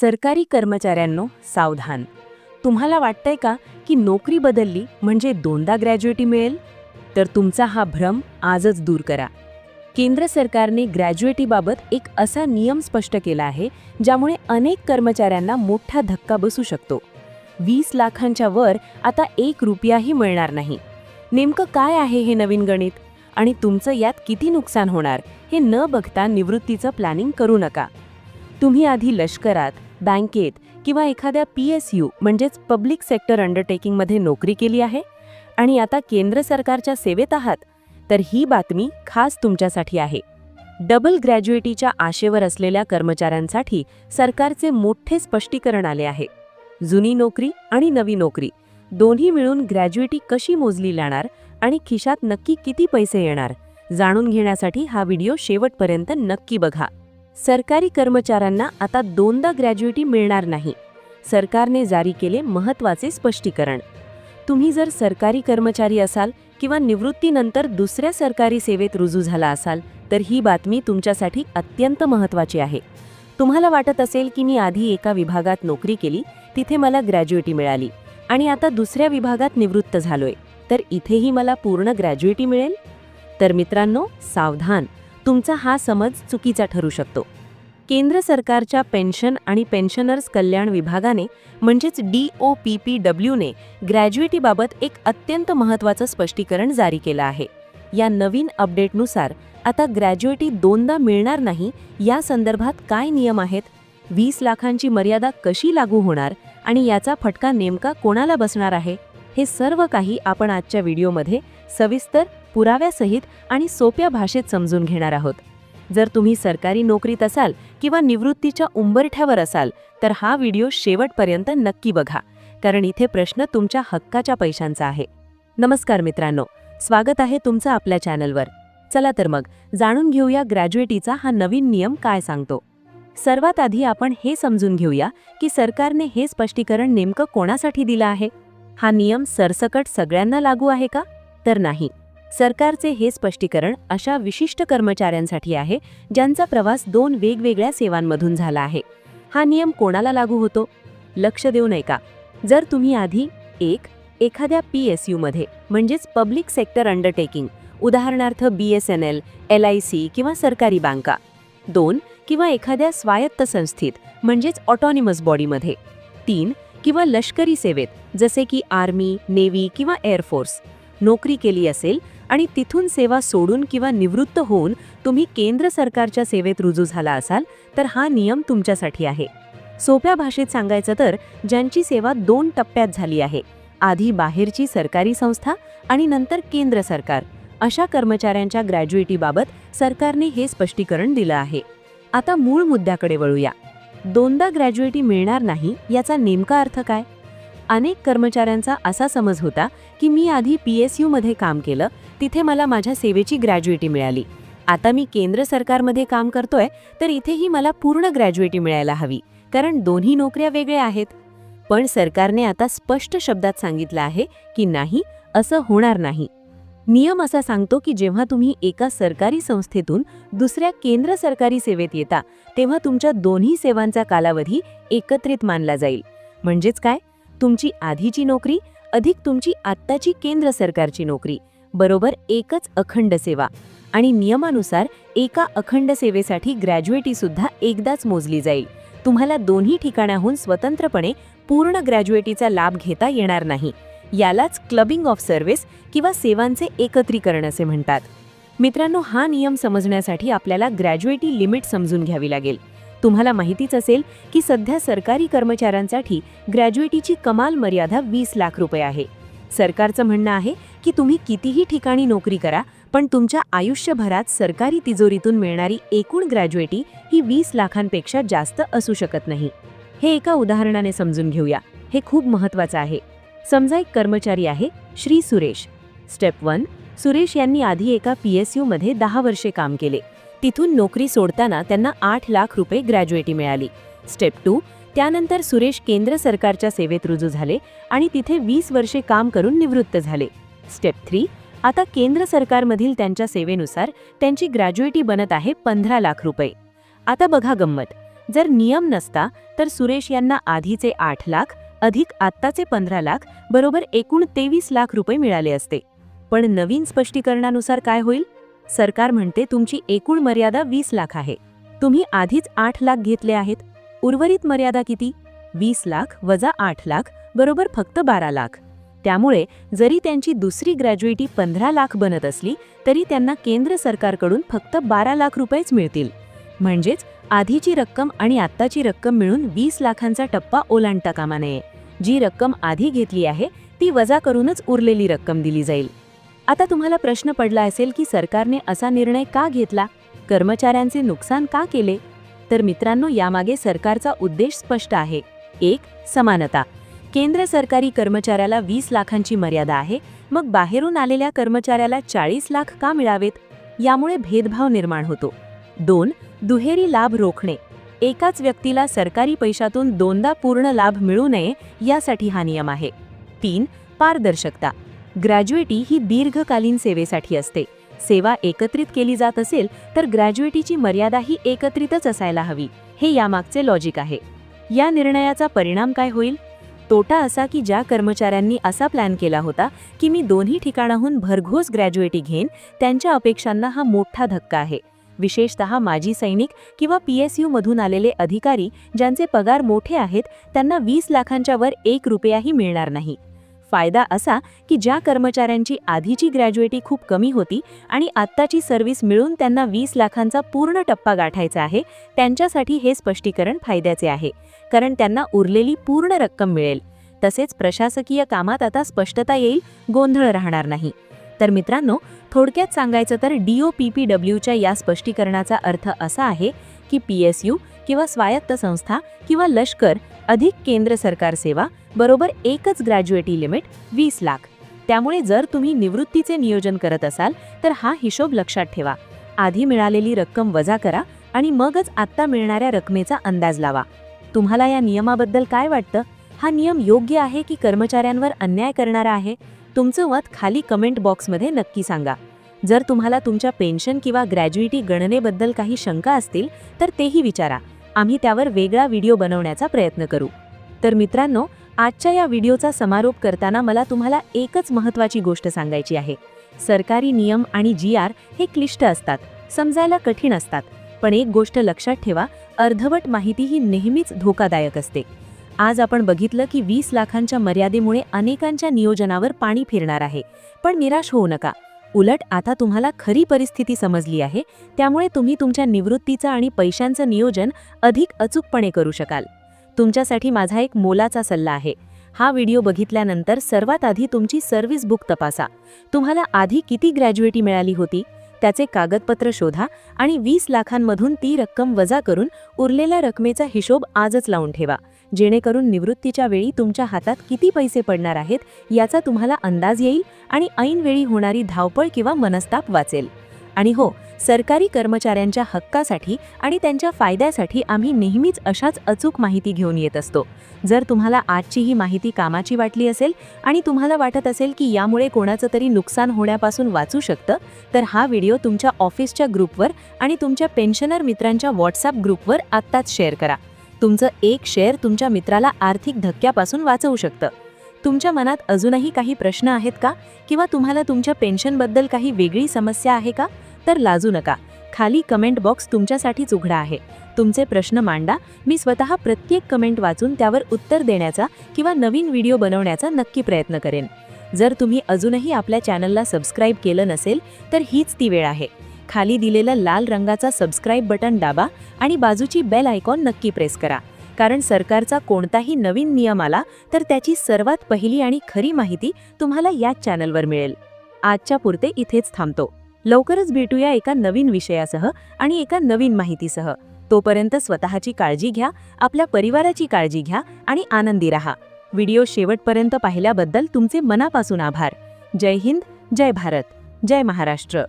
सरकारी कर्मचाऱ्यांनो सावधान. तुम्हाला वाटतंय का की नोकरी बदलली म्हणजे दोनदा ग्रॅज्युएटी मिळेल? तर तुमचा हा भ्रम आजच दूर करा. केंद्र सरकारने ग्रॅज्युएटीबाबत एक असा नियम स्पष्ट केला आहे ज्यामुळे अनेक कर्मचाऱ्यांना मोठा धक्का बसू शकतो. वीस लाखांच्या वर आता एक रुपयाही मिळणार नाही. नेमकं काय आहे हे नवीन गणित? आणि तुमचं यात किती नुकसान होणार हे न बघता निवृत्तीचं प्लॅनिंग करू नका. तुम्ही आधी लष्करात बँकेत किंवा एखाद्या पी एस यू म्हणजेच पब्लिक सेक्टर अंडरटेकिंगमध्ये नोकरी केली आहे? आणि आता केंद्र सरकारच्या सेवेत आहात तर ही बातमी खास तुमच्यासाठी आहे. डबल ग्रॅज्युएटीच्या आशेवर असलेल्या कर्मचाऱ्यांसाठी सरकारचे मोठे स्पष्टीकरण आले आहे. जुनी नोकरी आणि नवी नोकरी दोन्ही मिळून ग्रॅज्युएटी कशी मोजली जाणार आणि खिशात नक्की किती पैसे येणार जाणून घेण्यासाठी हा व्हिडिओ शेवटपर्यंत नक्की बघा. सरकारी कर्मचाऱ्यांना आता दोनदा ग्रॅज्युएटी मिळणार नाही. सरकारने जारी केले महत्त्वाचे स्पष्टीकरण. तुम्ही जर सरकारी कर्मचारी असाल किंवा निवृत्तीनंतर दुसऱ्या सरकारी सेवेत रुजू झाला असाल तर ही बातमी तुमच्यासाठी अत्यंत महत्त्वाची आहे. तुम्हाला वाटत असेल की मी आधी एका विभागात नोकरी केली तिथे मला ग्रॅज्युएटी मिळाली आणि आता दुसऱ्या विभागात निवृत्त झालोय तर इथेही मला पूर्ण ग्रॅज्युएटी मिळेल? तर मित्रांनो सावधान. तुमचा हा समज चुकीचा ठरू शकतो. केंद्र सरकारच्या पेन्शन आणि पेन्शनर्स कल्याण विभागाने म्हणजेच डी ओ पी पी डब्ल्यूने ग्रॅज्युएटीबाबत एक अत्यंत महत्त्वाचं स्पष्टीकरण जारी केलं आहे. या नवीन अपडेटनुसार आता ग्रॅज्युएटी दोनदा मिळणार नाही या संदर्भात काय नियम आहेत? वीस लाखांची मर्यादा कशी लागू होणार आणि याचा फटका नेमका कोणाला बसणार आहे? हे सर्व काही आपण आजच्या व्हिडिओमध्ये सविस्तर पुराव्यासहित आणि सोप्या भाषेत समजून घेणार आहोत. जर तुम्ही सरकारी नोकरीत असाल किंवा निवृत्तीच्या उंबरठ्यावर असाल तर हा व्हिडिओ शेवटपर्यंत नक्की बघा कारण इथे प्रश्न तुमच्या हक्काच्या पैशांचा आहे. नमस्कार मित्रांनो स्वागत आहे तुमचं आपल्या चॅनलवर. चला तर मग जाणून घेऊया ग्रॅज्युएटीचा हा नवीन नियम काय सांगतो. सर्वात आधी आपण हे समजून घेऊया की सरकारने हे स्पष्टीकरण नेमकं कोणासाठी दिलं आहे? हा नियम सरसकट सगळ्यांना लागू आहे का? तर नाही. सरकारचे हे स्पष्टीकरण अशा विशिष्ट कर्मचाऱ्यांसाठी आहे ज्यांचा प्रवास दोन वेगवेगळ्या सेवांमधून झाला आहे. हा नियम कोणाला लागू होतो? लक्ष देऊ नये का जर तुम्ही आधी एक एखाद्या पी एस यूमध्ये म्हणजेच पब्लिक सेक्टर अंडरटेकिंग उदाहरणार्थ B S N L L I C किंवा सरकारी बँका. दोन किंवा एखाद्या स्वायत्त संस्थेत म्हणजेच ऑटॉनिमस बॉडीमध्ये तीन किंवा लष्करी सेवेत जसे की आर्मी नेव्ही किंवा एअरफोर्स नोकरी केली असेल आणि तिथून सेवा सोडून किंवा निवृत्त होऊन तुम्ही केंद्र सरकारच्या सेवेत रुजू झाला असाल तर हा नियम तुमच्यासाठी आहे. सोप्या भाषेत सांगायचं तर ज्यांची सेवा दोन टप्प्यात झाली आहे. आधी बाहेरची सरकारी संस्था आणि नंतर केंद्र सरकार. अशा कर्मचाऱ्यांच्या ग्रॅज्युएटीबाबत सरकारने हे स्पष्टीकरण दिलं आहे. आता मूळ मुद्द्याकडे वळूया. दोनदा ग्रॅज्युएटी मिळणार नाही याचा नेमका अर्थ काय? अनेक कर्मचाऱ्यांचा असा समज होता की मी आधी पी एस यूमध्ये काम केलं तिथे मला माझ्या सेवेची ग्रॅज्युएटी मिळाली. आता मी केंद्र सरकारमध्ये काम करतोय तर इथेही मला पूर्ण ग्रॅज्युएटी मिळायला हवी कारण दोन्ही नोकऱ्या वेगळ्या आहेत. पण सरकारने आता स्पष्ट शब्दात सांगितलं आहे की नाही असं होणार नाही. नियम असा सांगतो की जेव्हा तुम्ही एका सरकारी संस्थेतून दुसऱ्या केंद्र सरकारी सेवेत येता तेव्हा तुमच्या दोन्ही सेवांचा कालावधी एकत्रित मानला जाईल. म्हणजेच काय? तुमची आधीची नोकरी अधिक तुमची आत्ताची केंद्र सरकारची नोकरी. बरोबर एकच अखंड सेवा. आणि नियमानुसार एका अखंड सेवेसाठी ग्रॅज्युएटी सुद्धा एकदाच मोजली जाईल. तुम्हाला दोन्ही ठिकाणाहून स्वतंत्रपणे पूर्ण ग्रॅज्युएटीचा लाभ घेता येणार नाही. यालाच क्लबिंग ऑफ सर्व्हिस किंवा सेवांचे एकत्रीकरण असे म्हणतात. मित्रांनो हा नियम समजण्यासाठी आपल्याला ग्रॅज्युएटी लिमिट समजून घ्यावी लागेल. तुम्हाला माहितीच असेल की सध्या सरकारी कर्मचाऱ्यांसाठी ग्रॅज्युएटीची कमाल मर्यादा वीस लाख रुपये आहे. सरकारचं म्हणणं आहे की तुम्ही कितीही ठिकाणी नोकरी करा पण तुमच्या आयुष्यभरात सरकारी तिजोरीतून मिळणारी एकूण ग्रॅज्युएटी ही वीस लाखांपेक्षा जास्त असू शकत नाही. हे एका उदाहरणाने समजून घेऊया. हे खूप महत्वाचं आहे. समजा एक कर्मचारी आहे श्री सुरेश. स्टेप वन सुरेश यांनी आधी एका पी एस यूमध्ये दहा वर्षे काम केले. तिथून नोकरी सोडताना त्यांना आठ लाख रुपये ग्रॅज्युएटी मिळाली. स्टेप टू त्यानंतर सुरेश केंद्र सरकारच्या सेवेत रुजू झाले आणि तिथे वीस वर्षे काम करून निवृत्त झाले. स्टेप थ्री आता केंद्र सरकारमधील त्यांच्या सेवेनुसार त्यांची ग्रॅज्युएटी बनत आहे पंधरा लाख रुपये. आता बघा गंमत. जर नियम नसता तर सुरेश यांना आधीचे आठ लाख अधिक आत्ताचे पंधरा लाख बरोबर एकूण तेवीस लाख रुपये मिळाले असते. पण नवीन स्पष्टीकरणानुसार काय होईल? सरकार म्हणते तुमची एकूण मर्यादा वीस लाख आहे. तुम्ही आधीच आठ लाख घेतले आहेत. उर्वरित मर्यादा किती? वीस लाख वजा आठ लाख बरोबर फक्त बारा लाख. त्यामुळे जरी त्यांची दुसरी ग्रॅज्युएटी पंधरा लाख बनत असली तरी त्यांना केंद्र सरकारकडून फक्त बारा लाख रुपयेच मिळतील. म्हणजेच आधीची रक्कम आणि आत्ताची रक्कम मिळून वीस लाखांचा टप्पा ओलांडता कामा नये. जी रक्कम आधी घेतली आहे ती वजा करूनच उरलेली रक्कम दिली जाईल. आता तुम्हाला प्रश्न पडला असेल की सरकारने असा निर्णय का घेतला? कर्मचाऱ्यांचे नुकसान का केले? तर मित्रांनो यामागे सरकारचा उद्देश स्पष्ट आहे. एक समानता. केंद्र सरकारी कर्मचाऱ्याला वीस लाखांची मर्यादा आहे. मग बाहेरून आलेल्या कर्मचाऱ्याला चाळीस लाख का मिळावेत? यामुळे भेदभाव निर्माण होतो. दोन दुहेरी लाभ रोखणे. एकाच व्यक्तीला सरकारी पैशातून दोनदा पूर्ण लाभ मिळू नये यासाठी हा नियम आहे. तीन पारदर्शकता. ग्रॅज्युएटी ही दीर्घकालीन सेवेसाठी असते. सेवा एकत्रित केली जात असेल तर ग्रॅज्युएटीची मर्यादा ही एकत्रितच असायला हवी. हे यामागचे लॉजिक आहे. या निर्णयाचा परिणाम काय होईल? तोटा असा की ज्या कर्मचाऱ्यांनी असा प्लॅन केला होता की मी दोन्ही ठिकाणाहून भरघोस ग्रॅज्युएटी घेईन त्यांच्या अपेक्षांना हा मोठा धक्का आहे. विशेषतः माजी सैनिक किंवा पी एस मधून आलेले अधिकारी ज्यांचे पगार मोठे आहेत त्यांना वीस लाखांच्या वर एक रुपयाही मिळणार नाही. फायदा असा की ज्या कर्मचाऱ्यांची आधीची ग्रॅज्युएटी खूप कमी होती आणि आत्ताची सर्व्हिस मिळून त्यांना वीस लाखांचा पूर्ण टप्पा गाठायचा आहे त्यांच्यासाठी हे स्पष्टीकरण फायद्याचे आहे. कारण त्यांना उरलेली पूर्ण रक्कम मिळेल. तसेच प्रशासकीय कामात आता स्पष्टता येईल गोंधळ राहणार नाही. तर मित्रांनो थोडक्यात सांगायचं तर डी ओ पी पी डब्ल्यूच्या या स्पष्टीकरणाचा अर्थ असा आहे की पी एस यू किंवा स्वायत्त संस्था किंवा लष्कर अधिक केंद्र सरकार सेवा बरोबर एकच ग्रॅज्युएटी लिमिट वीस लाख. त्यामुळे जर तुम्ही निवृत्तीचे नियोजन करत असाल तर हा हिशोब लक्षात ठेवा. आधी मिळालेली रक्कम वजा करा आणि मगच आत्ता मिळणाऱ्या रकमेचा अंदाज लावा. तुम्हाला या नियमाबद्दल काय वाटतं? हा नियम योग्य आहे की कर्मचाऱ्यांवर अन्याय करणारा आहे? तुमचं मत खाली कमेंट बॉक्समध्ये नक्की सांगा. जर तुम्हाला तुमच्या पेन्शन किंवा ग्रॅज्युएटी गणनेबद्दल काही शंका असतील तर तेही विचारा. आम्ही त्यावर वेगळा व्हिडिओ बनवण्याचा प्रयत्न करू. तर मित्रांनो आजच्या या व्हिडिओचा समारोप करताना मला तुम्हाला एकच महत्त्वाची गोष्ट सांगायची आहे. सरकारी नियम आणि जी आर हे क्लिष्ट असतात समजायला कठीण असतात. पण एक गोष्ट लक्षात ठेवा अर्धवट माहिती ही नेहमीच धोकादायक असते. आज आपण बघितलं की वीस लाखांच्या मर्यादेमुळे अनेकांच्या नियोजनावर पाणी फिरणार आहे. पण निराश होऊ नका. उलट आता तुम्हाला खरी परिस्थिती समजली आहे त्यामुळे तुम्ही तुमच्या निवृत्तीचं आणि पैशांचं नियोजन अधिक अचूकपणे करू शकाल. तुमच्यासाठी माझा एक मोलाचा सल्ला आहे. हा व्हिडिओ बघितल्यानंतर सर्वात आधी तुमची सर्व्हिस बुक तपासा. तुम्हाला आधी किती ग्रॅज्युएटी मिळाली होती? त्याचे कागदपत्र शोधा आणि वीस लाखांमधून ती रक्कम वजा करून उरलेल्या रकमेचा हिशोब आजच लावून ठेवा. जेणेकरून निवृत्तीच्या वेळी तुमच्या हातात किती पैसे पडणार आहेत याचा तुम्हाला अंदाज येईल आणि ऐनवेळी होणारी धावपळ किंवा मनस्ताप वाचेल. आणि हो सरकारी कर्मचाऱ्यांच्या हक्कासाठी आणि त्यांच्या फायद्यासाठी आम्ही नेहमीच अशाच अचूक माहिती घेऊन येत असतो. जर तुम्हाला आजची ही माहिती कामाची वाटली असेल आणि तुम्हाला वाटत असेल की यामुळे कोणाचं तरी नुकसान होण्यापासून वाचू शकतं तर हा व्हिडिओ तुमच्या ऑफिसच्या ग्रुपवर आणि तुमच्या पेन्शनर मित्रांच्या व्हॉट्सअप ग्रुपवर आत्ताच शेअर करा. तुमचं एक शेअर तुमच्या मित्राला आर्थिक धक्क्यापासून वाचवू शकतं. तुमच्या मनात अजूनही काही प्रश्न आहेत का? किंवा तुम्हाला तुमच्या पेन्शनबद्दल काही वेगळी समस्या आहे का? तर लाजू नका. खाली कमेंट बॉक्स तुमच्यासाठीच उघडा आहे. तुमचे प्रश्न मांडा. मी स्वतः प्रत्येक कमेंट वाचून त्यावर उत्तर देण्याचा किंवा नवीन व्हिडिओ बनवण्याचा नक्की प्रयत्न करेन. जर तुम्ही अजूनही आपल्या चॅनलला सबस्क्राईब केलं नसेल तर हीच ती वेळ आहे. खाली दिलेलं लाल रंगाचा सबस्क्राईब बटन दाबा आणि बाजूची बेल आयकॉन नक्की प्रेस करा. कारण सरकारचा कोणताही नवीन नियम आला तर त्याची सर्वात पहिली आणि खरी माहिती तुम्हाला याच चॅनलवर मिळेल. आजच्या पुरते इथेच थांबतो. लवकरच भेटूया एका नवीन विषयासह आणि एका नवीन माहितीसह. तोपर्यंत स्वतःची काळजी घ्या आपल्या परिवाराची काळजी घ्या आणि आनंदी रहा. व्हिडिओ शेवटपर्यंत पाहिल्याबद्दल तुमचे मनापासून आभार. जय हिंद जय भारत जय महाराष्ट्र.